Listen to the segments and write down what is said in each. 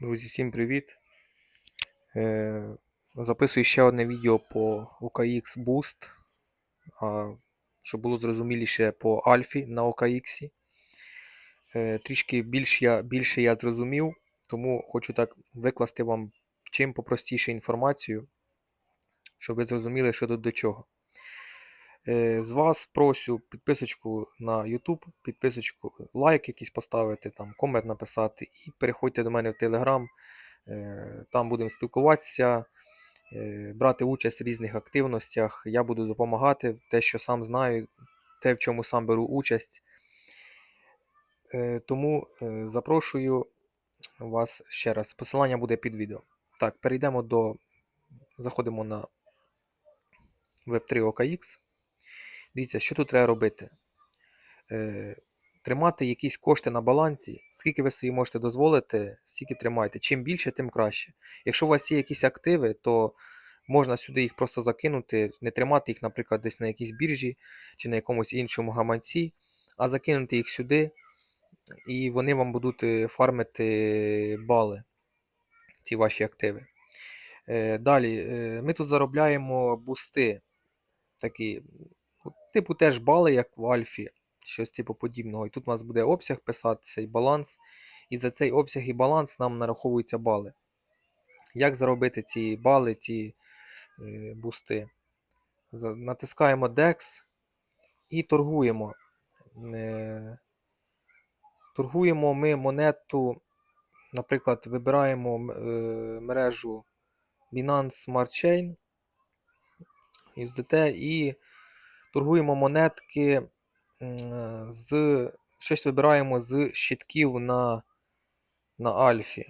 Друзі, всім привіт! Е, записую ще одне відео по OKX Boost, щоб було зрозуміліше по Альфі на OKX. Е, трішки більш я, більше я зрозумів, тому хочу так викласти вам чим попростіше інформацію, щоб ви зрозуміли, що тут до чого. Е, з вас просю підписочку на YouTube, підписочку, лайк якийсь поставити, там, комент написати і переходьте до мене в Telegram. Е, Там будемо спілкуватися, е, брати участь в різних активностях. Я буду допомагати те, що сам знаю, те, в чому сам беру участь. Е, Тому е, запрошую вас ще раз. Посилання буде під відео. Так, перейдемо до. Заходимо на Web3 OKX. Дивіться, що тут треба робити. Е, Тримати якісь кошти на балансі, скільки ви собі можете дозволити, стільки тримайте. Чим більше, тим краще. Якщо у вас є якісь активи, то можна сюди їх просто закинути, не тримати їх, наприклад, десь на якійсь біржі чи на якомусь іншому гаманці, а закинути їх сюди, і вони вам будуть е, фармити бали, ці ваші активи. Е, Далі, ми тут заробляємо бусти, такі, типу теж бали, як в Альфі, щось типу подібного. І тут у нас буде обсяг писатися і баланс. І за цей обсяг і баланс нам нараховуються бали. Як заробити ці бали, ці е, бусти? Натискаємо DEX і торгуємо. Е, торгуємо ми монету, наприклад, вибираємо е, мережу Binance Smart Chain USDT і торгуємо монетки з. Щось вибираємо з щитків на, на Альфі.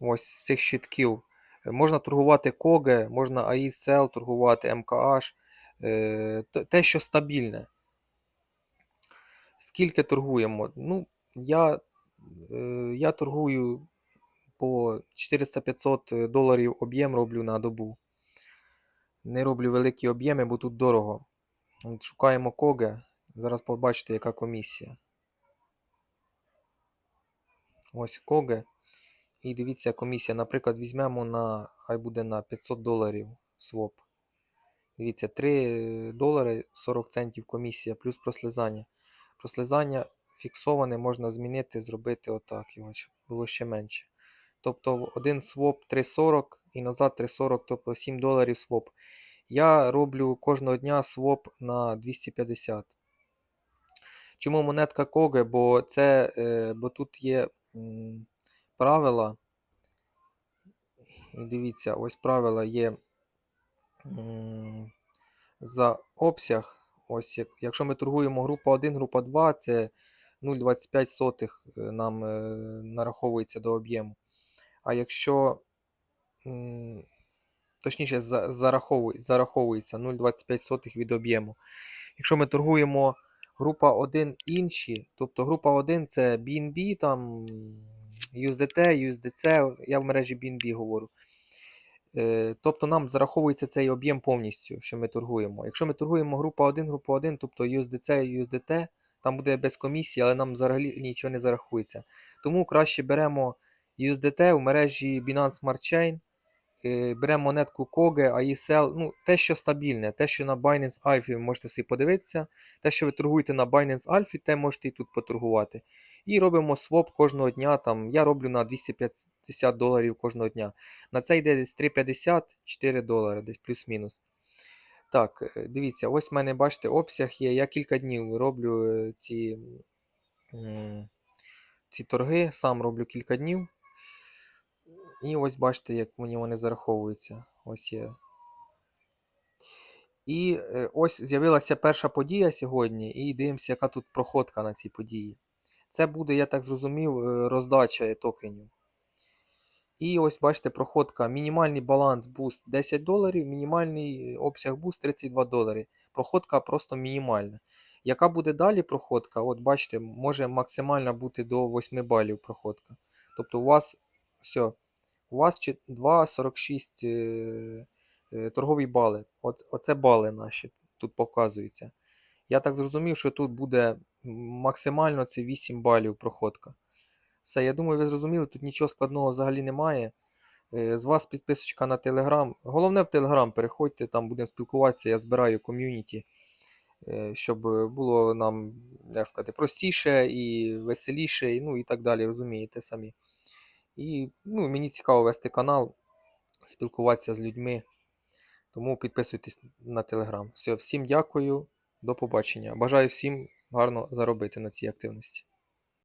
Ось з цих щитків. Можна торгувати Коге, можна AISL торгувати, МКH. е, Те, що стабільне. Скільки торгуємо? Ну, я, е, я торгую по 400-500 доларів об'єм роблю на добу. Не роблю великі об'єми, бо тут дорого. От Шукаємо Коге. Зараз побачите, яка комісія. Ось Коге. І дивіться, комісія. Наприклад, візьмемо на, хай буде на 500 доларів своп. Дивіться, 3 долари 40 центів комісія, плюс прослизання. Прослизання фіксоване можна змінити, зробити отак його, щоб було ще менше. Тобто один своп 3,40 і назад 3,40, тобто 7 доларів своп. Я роблю кожного дня своп на 250. Чому монетка Коге? Бо це, е, бо тут є правила. І дивіться, ось правила є за обсяг. Ось якщо ми торгуємо група 1, група 2, це 0,25 е, нам е, нараховується до об'єму. А якщо точніше зараховується 0,25 від об'єму. Якщо ми торгуємо група 1 інші, тобто група 1 це BNB, там USDT, USDC, я в мережі BNB говорю. Е, Тобто нам зараховується цей об'єм повністю, що ми торгуємо. Якщо ми торгуємо група 1, група 1, тобто USDC, USDT, там буде без комісії, але нам взагалі нічого не зарахується. Тому краще беремо USDT в мережі Binance Smart Chain, е, беремо монетку Koge, AESL, ну, те, що стабільне, те, що на Binance Alpha ви можете собі подивитися, те, що ви торгуєте на Binance Alpha, те можете і тут поторгувати. І робимо своп кожного дня. Там, я роблю на 250 доларів кожного дня. На це йде десь 3,50-4 долари, десь плюс-мінус. Так, е, дивіться, ось в мене, бачите, обсяг є. Я кілька днів роблю е, ці, ці торги, сам роблю кілька днів. І ось бачите, як мені вони зараховуються. Ось є. І е, ось з'явилася перша подія сьогодні, і дивимося, яка тут проходка на цій події. Це буде, я так зрозумів, е, роздача токенів. І ось бачите, проходка. Мінімальний баланс буст 10 доларів, мінімальний обсяг буст 32 долари. Проходка просто мінімальна. Яка буде далі проходка? От бачите, може максимально бути до 8 балів проходка. Тобто у вас все, у вас 2,46 е, е, торгові бали. Оце бали наші тут показуються. Я так зрозумів, що тут буде максимально це 8 балів проходка. Все, я думаю, ви зрозуміли, тут нічого складного взагалі немає. Е, З вас підписочка на Телеграм. Головне в Телеграм переходьте, там будемо спілкуватися, я збираю ком'юніті, щоб було нам, як сказати, простіше і веселіше, ну і так далі, розумієте самі. І ну, мені цікаво вести канал, спілкуватися з людьми. Тому підписуйтесь на Телеграм. Все, всім дякую, до побачення. Бажаю всім гарно заробити на цій активності.